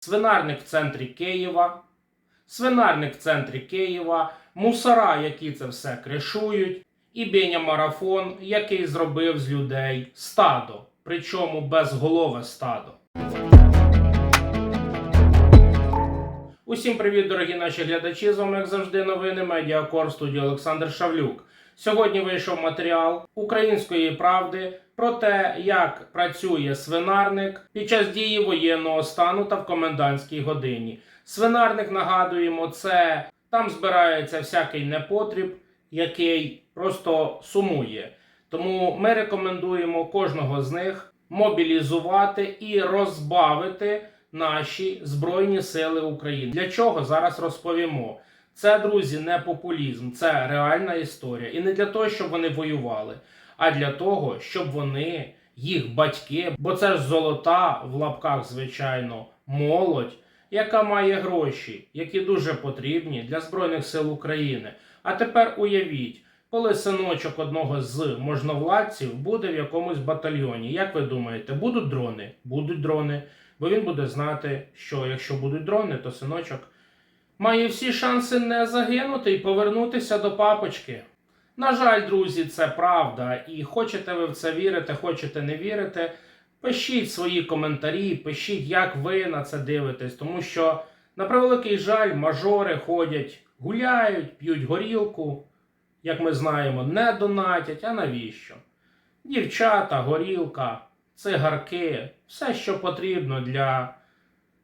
свинарник в центрі Києва, свинарник в центрі Києва, мусора, які це все кришують, і Беня Марафон, який зробив з людей стадо, причому безголове стадо. Усім привіт, дорогі наші глядачі. З вами, як завжди, новини Медіакор студії Олександр Шавлюк. Сьогодні вийшов матеріал української правди про те, як працює свинарник під час дії воєнного стану та в комендантській годині. Свинарник, нагадуємо, це там збирається всякий непотріб, який просто сумує. Тому ми рекомендуємо кожного з них мобілізувати і розбавити наші Збройні Сили України. Для чого зараз розповімо? Це, друзі, не популізм, це реальна історія. І не для того, щоб вони воювали, а для того, щоб вони, їх батьки, бо це ж золота в лапках, звичайно, молодь, яка має гроші, які дуже потрібні для Збройних сил України. А тепер уявіть, коли синочок одного з можновладців буде в якомусь батальйоні. Як ви думаєте, будуть дрони? Будуть дрони. Бо він буде знати, що якщо будуть дрони, то синочок має всі шанси не загинути і повернутися до папочки. На жаль, друзі, це правда. І хочете ви в це вірити, хочете не вірити. Пишіть свої коментарі, пишіть, як ви на це дивитесь, тому що, на превеликий жаль, мажори ходять, гуляють, п'ють горілку, як ми знаємо, не донатять. А навіщо? Дівчата, горілка, цигарки, все, що потрібно для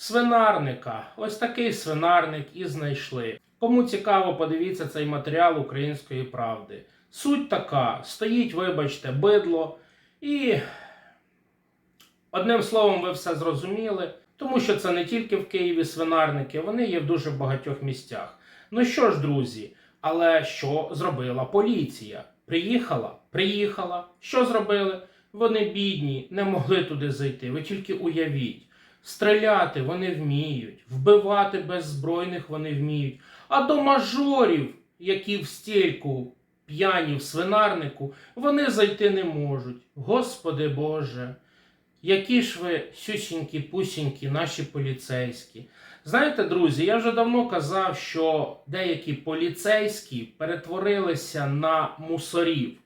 свинарника. Ось такий свинарник і знайшли. Кому цікаво, подивіться цей матеріал української правди. Суть така: стоїть, вибачте, бидло, і одним словом, ви все зрозуміли, тому що це не тільки в Києві свинарники, вони є в дуже багатьох місцях. Ну що ж, друзі, але що зробила поліція? Приїхала? Приїхала. Що зробили? Вони бідні, не могли туди зайти. Ви тільки уявіть. Стріляти вони вміють, вбивати беззбройних вони вміють. А до мажорів, які в стільку п'яні в свинарнику, вони зайти не можуть. Господи Боже, які ж ви сюсінькі пусінькі наші поліцейські. Знаєте, друзі, я вже давно казав, що деякі поліцейські перетворилися на мусорів.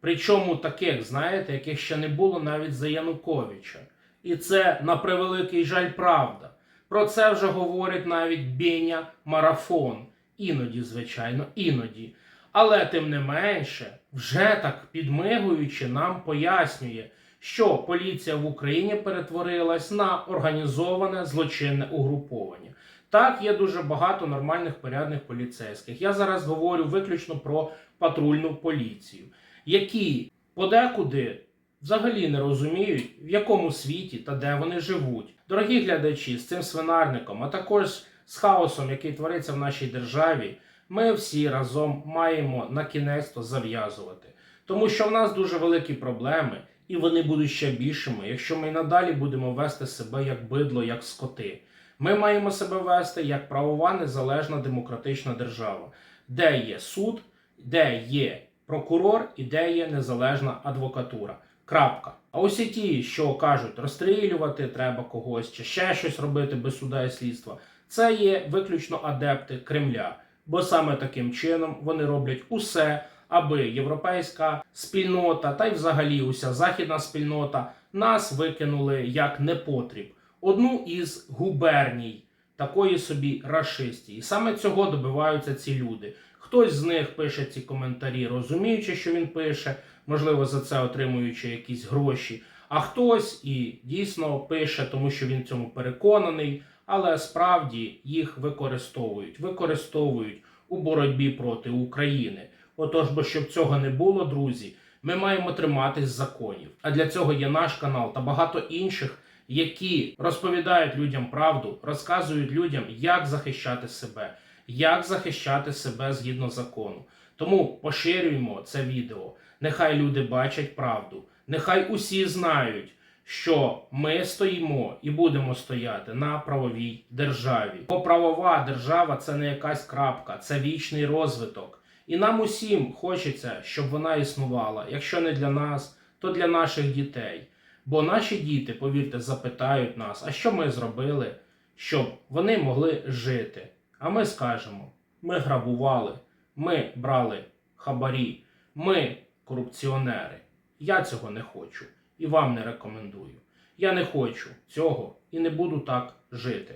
Причому таких, знаєте, яких ще не було навіть за Януковича. І це на превеликий жаль правда. Про це вже говорить навіть Беня Марафон. Іноді, звичайно, іноді. Але тим не менше, вже так підмигуючи, нам пояснює, що поліція в Україні перетворилась на організоване злочинне угруповання. Так, є дуже багато нормальних порядних поліцейських. Я зараз говорю виключно про патрульну поліцію, які подекуди взагалі не розуміють, в якому світі та де вони живуть. Дорогі глядачі, з цим свинарником, а також з хаосом, який твориться в нашій державі, ми всі разом маємо на кінець то зав'язувати. Тому що в нас дуже великі проблеми, і вони будуть ще більшими, якщо ми й надалі будемо вести себе як бидло, як скоти. Ми маємо себе вести як правова незалежна демократична держава, де є суд, де є прокурор і де є незалежна адвокатура. Крапка. А ось і ті, що кажуть, розстрілювати треба когось чи ще щось робити без суда і слідства, це є виключно адепти Кремля. Бо саме таким чином вони роблять усе, аби європейська спільнота та й взагалі уся західна спільнота нас викинули як непотріб. Одну із губерній такої собі рашисті. І саме цього добиваються ці люди. Хтось з них пише ці коментарі, розуміючи, що він пише, можливо, за це отримуючи якісь гроші. А хтось і дійсно пише, тому що він в цьому переконаний, але справді їх використовують, використовують у боротьбі проти України. Отож, бо щоб цього не було, друзі, ми маємо триматись законів. А для цього є наш канал та багато інших, які розповідають людям правду, розказують людям, як захищати себе, як захищати себе згідно закону. Тому поширюємо це відео. Нехай люди бачать правду. Нехай усі знають, що ми стоїмо і будемо стояти на правовій державі. Бо правова держава це не якась крапка, це вічний розвиток. І нам усім хочеться, щоб вона існувала. Якщо не для нас, то для наших дітей. Бо наші діти, повірте, запитають нас, а що ми зробили, щоб вони могли жити. А ми скажемо: ми грабували, ми брали хабарі, ми корупціонери. Я цього не хочу і вам не рекомендую. Я не хочу цього і не буду так жити.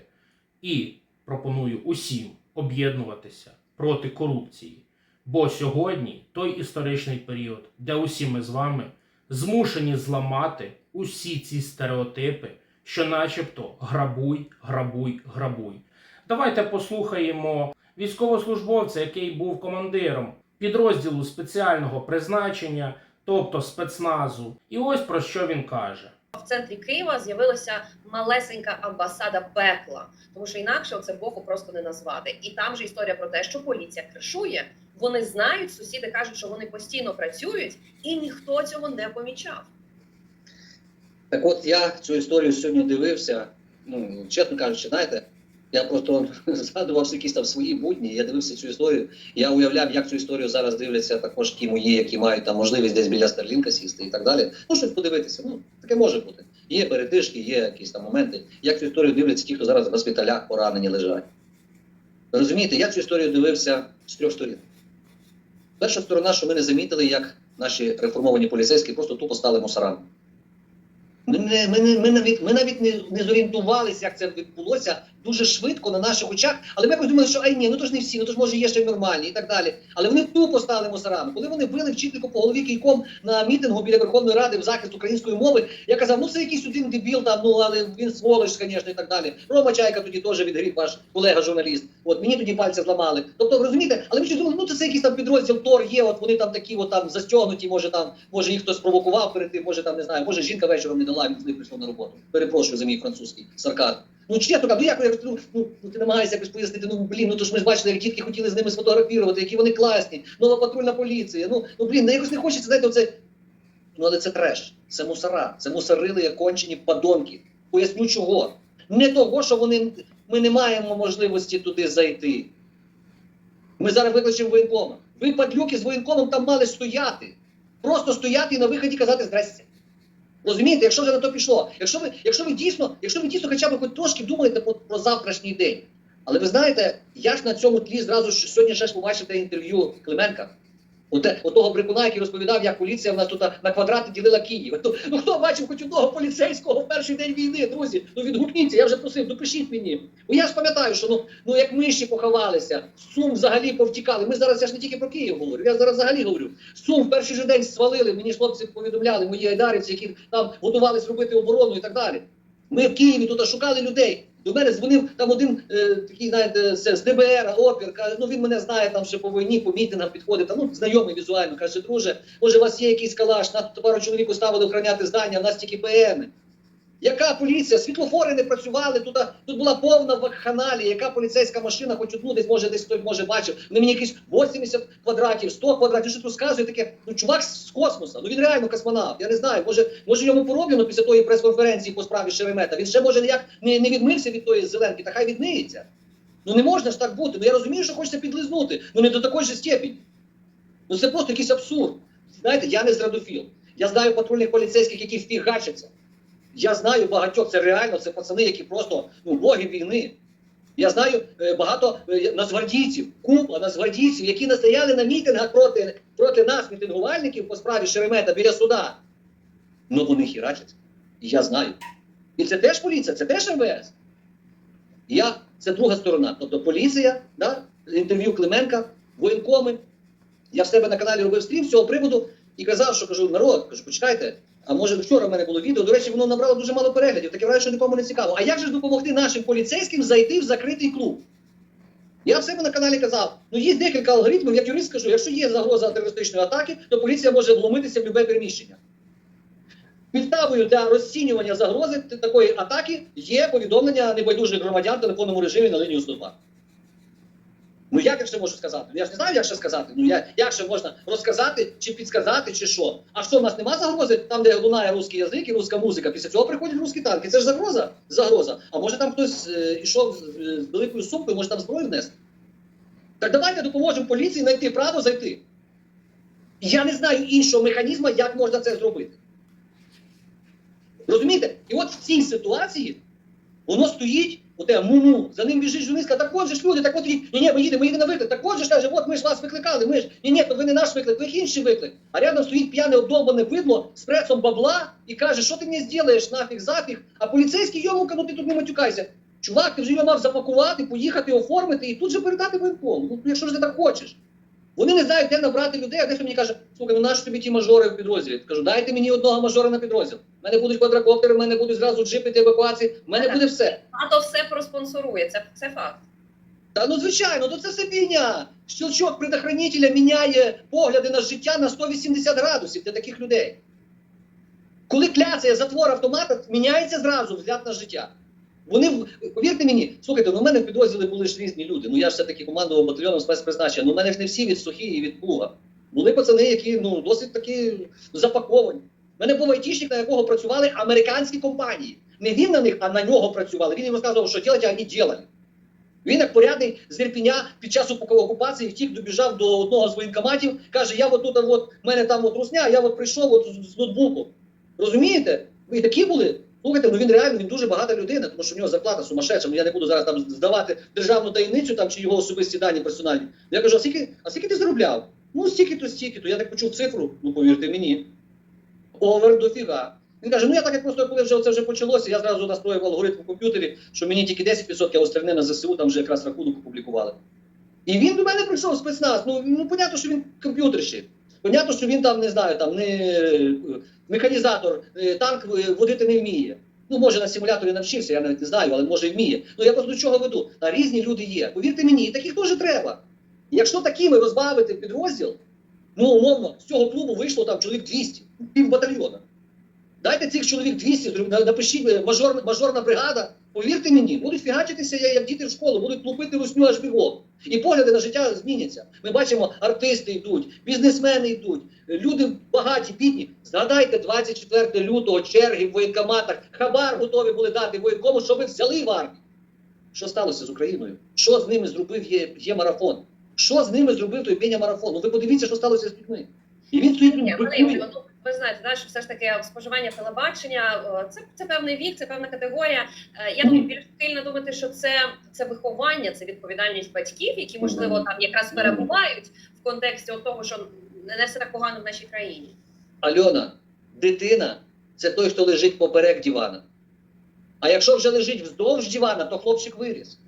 І пропоную усім об'єднуватися проти корупції. Бо сьогодні той історичний період, де усі ми з вами змушені зламати усі ці стереотипи, що начебто грабуй, грабуй, грабуй. Давайте послухаємо військовослужбовця, який був командиром підрозділу спеціального призначення, тобто спецназу. І ось про що він каже. в центрі Києва з'явилася малесенька амбасада пекла, тому що інакше це Богу просто не назвати. І там же історія про те, що поліція кришує. Вони знають, сусіди кажуть, що вони постійно працюють, і ніхто цього не помічав. Так от я цю історію сьогодні дивився. Ну, чесно кажучи, знаєте, я просто згадував якісь там свої будні. Я дивився цю історію. Я уявляв, як цю історію зараз дивляться також ті мої, які мають там можливість десь біля Старлінка сісти і так далі. Ну, щось подивитися. Ну, таке може бути. Є передишки, є якісь там моменти. Як цю історію дивляться ті, хто зараз в госпіталях поранені лежать. Розумієте, я цю історію дивився з трьох сторін. Перша сторона, що ми не замітили, як наші реформовані поліцейські просто тупо стали мусорами. Ми, ми, не, ми навіть, ми навіть не, не зорієнтувалися, як це відбулося дуже швидко на наших очах. Але ми якось думали, що ай ні, ну то ж не всі, ну то ж може є ще й нормальні і так далі. Але вони тупо стали мусорами. Коли вони били вчительку по голові кійком на мітингу біля Верховної Ради в захист української мови, я казав, ну це якийсь один дебіл там, ну але він сволоч, звісно, і так далі. Рома Чайка тоді теж відгріб ваш колега журналіст. От мені тоді пальці зламали. Тобто, розумієте, але ми щось думали, ну це, це якийсь там підрозділ Тор є, от вони там такі, от там застягнуті, може там, може їх хтось провокував перед тим, може там не знаю, може жінка вечором не дала, він з них прийшов на роботу. Перепрошую за мій французький сарказм. Ну чесно ну як я ну, ну, ну ти намагаєшся якось пояснити, ну блін, ну то ж ми бачили, як дітки хотіли з ними сфотографувати, які вони класні, нова патрульна поліція. Ну, ну блін, ну якось не хочеться, знаєте, оце. Ну але це треш, це мусора, це мусорили як кончені падонки. Поясню чого. Не того, що вони ми не маємо можливості туди зайти. Ми зараз викличемо воєнкома. Ви падлюки з воєнкомом там мали стояти. Просто стояти і на виході казати здрасте. Розумієте, якщо вже на то пішло, якщо ви, якщо ви дійсно, якщо ви дійсно хоча б хоч трошки думаєте про, про завтрашній день. Але ви знаєте, я ж на цьому тлі зразу ж сьогодні ще ж побачив те інтерв'ю Клименка. Оте, отого брикуна, який розповідав, як поліція в нас тут на квадрати ділила Київ. Ну, ну хто бачив хоч одного поліцейського в перший день війни, друзі? Ну відгукніться, я вже просив, допишіть мені. Бо я ж пам'ятаю, що ну, ну як миші поховалися, Сум взагалі повтікали. Ми зараз я ж не тільки про Київ говорю, я зараз взагалі говорю. Сум в перший же день свалили. Мені хлопці повідомляли, мої айдарівці, які там готувалися робити оборону і так далі. Ми в Києві тут шукали людей. До мене дзвонив там один е, такий, знаєте, з ДБР, опір, каже, ну він мене знає там ще по війні, по мітингам підходить, там, ну знайомий візуально, каже, друже, може у вас є якийсь калаш, нас пару чоловік ставили охороняти здання, в нас тільки ПМи. Яка поліція? Світлофори не працювали, тут, тут була повна вакханалія, яка поліцейська машина, хоч одну десь може десь хтось може бачив. Вони мені якісь 80 квадратів, 100 квадратів, що тут розказує таке. Ну чувак з космоса, ну він реально космонавт. Я не знаю, може, може йому пороблено після тої прес-конференції по справі Шеремета. Він ще може ніяк не, не відмився від тої зеленки, та хай відмиється. Ну не можна ж так бути. Ну я розумію, що хочеться підлизнути, ну не до такої ж степені. Ну це просто якийсь абсурд. Знаєте, я не зрадофіл. Я знаю патрульних поліцейських, які впігачаться. Я знаю багатьох, це реально, це пацани, які просто ну, боги війни. Я знаю е, багато е, нацгвардійців, купа нацгвардійців, які настояли на мітингах проти, проти нас, мітингувальників по справі Шеремета біля суда. Ну вони хірачаться. І я знаю. І це теж поліція, це теж МВС. Я, це друга сторона. Тобто поліція, да, інтерв'ю Клименка, воєнкоми. Я в себе на каналі робив стрім з цього приводу і казав, що кажу, народ, кажу, почекайте. А може вчора в мене було відео. До речі, воно набрало дуже мало переглядів. Таке враження, що нікому не цікаво. А як же ж допомогти нашим поліцейським зайти в закритий клуб? Я в себе на каналі казав: ну є декілька алгоритмів, як юрист скажу, якщо є загроза терористичної атаки, то поліція може вломитися в любе приміщення. Підставою для розцінювання загрози такої атаки є повідомлення небайдужих громадян в телефонному режимі на лінію 102. Ну як я ще можу сказати? Ну, Я ж не знаю, як ще сказати. Ну я, як ще можна розказати чи підсказати, чи що? А що в нас нема загрози там, де лунає русський язик і русська музика? Після цього приходять русські танки. Це ж загроза? Загроза. А може там хтось е, ішов з, е, з великою сумкою, може там зброю внести? Так давайте допоможемо поліції знайти право зайти. Я не знаю іншого механізму, як можна це зробити. Розумієте? І от в цій ситуації воно стоїть тебе муму, за ним біжить журналістка, так от же ж люди, так от ні, ні, ми їдемо, ми їдемо на виклик, так от же каже, от ми ж вас викликали, ми ж, ні, ні, то ви не наш виклик, ви інший виклик. А рядом стоїть п'яне обдолбане бидло з пресом бабла і каже, що ти мені зробиш, нафіг, зафіг, а поліцейський йому, ну ти тут не матюкайся. Чувак, ти вже його мав запакувати, поїхати, оформити і тут же передати воєнкому. Ну, якщо ж ти так хочеш. Вони не знають, де набрати людей, а дехто мені каже, слухай, ну нащо тобі ті мажори в підрозділі? Кажу, дайте мені одного мажора на підрозділ. У мене будуть квадрокоптери, в мене будуть зразу джипи для евакуації, в мене буде все. НАТО все проспонсорує, це, це факт. Та ну звичайно, то це все фігня. Щелчок предохранителя міняє погляди на життя на 180 градусів для таких людей. Коли кляцає затвор автомата, міняється зразу взгляд на життя. Вони, в- повірте мені, слухайте, ну в мене в підрозділі були ж різні люди. Ну я ж все-таки командував батальйоном спецпризначення. Ну в мене ж не всі від сухі і від плуга. Були пацани, які ну досить такі запаковані. У мене був айтішник, на якого працювали американські компанії. Не він на них, а на нього працювали. Він їм розказував, що робити, а вони робили. Він як порядний з Ірпіня під час окупації втік, добіжав до одного з воєнкоматів, каже: Я от тут, от, в мене там от русня, я от прийшов от з ноутбуку. Розумієте? І такі були. Слухайте, ну він реально він дуже багата людина, тому що в нього зарплата сумасшедша. Ну я не буду зараз там здавати державну таємницю там чи його особисті дані персональні. Я кажу, а скільки, а скільки ти заробляв? Ну, стільки то стільки, то я так почув цифру, ну повірте мені. Овер дофіга. Він каже: ну я так як просто коли вже це вже почалося, я зразу настроїв алгоритм в комп'ютері, що мені тільки 10%, а на ЗСУ там вже якраз рахунок опублікували. І він до мене прийшов спецназ. Ну, ну понятно, що він комп'ютерщик. Понятно, що він там не знаю, там не механізатор, е, танк е, водити не вміє. Ну, може, на симуляторі навчився, я навіть не знаю, але може і вміє. Ну я просто до чого веду. Та різні люди є. Повірте мені, і таких теж треба. Якщо такими розбавити підрозділ, ну умовно, з цього клубу вийшло там чоловік 200, пів батальйона. Дайте цих чоловік 200, напишіть е, мажор, мажорна бригада. Повірте мені, будуть фігачитися як діти в школу, будуть лупити русню аж бігом. І погляди на життя зміняться. Ми бачимо, артисти йдуть, бізнесмени йдуть, люди багаті, бідні. Згадайте 24 лютого черги в воєнкоматах. Хабар готові були дати воєнкому, щоб взяли в армію. Що сталося з Україною? Що з ними зробив є, є марафон? Що з ними зробив той пеня марафон? Ну ви подивіться, що сталося з людьми. І він стоїть Ви знаєте, да, що все ж таки споживання телебачення е, це, це певний вік, це певна категорія. Е, Я думаю, більш сильно думати, що це, це виховання, це відповідальність батьків, які можливо там якраз перебувають в контексті того, що не все так погано в нашій країні. Альона, дитина це той, хто лежить поперек дивана. А якщо вже лежить вздовж дивана, то хлопчик виріс.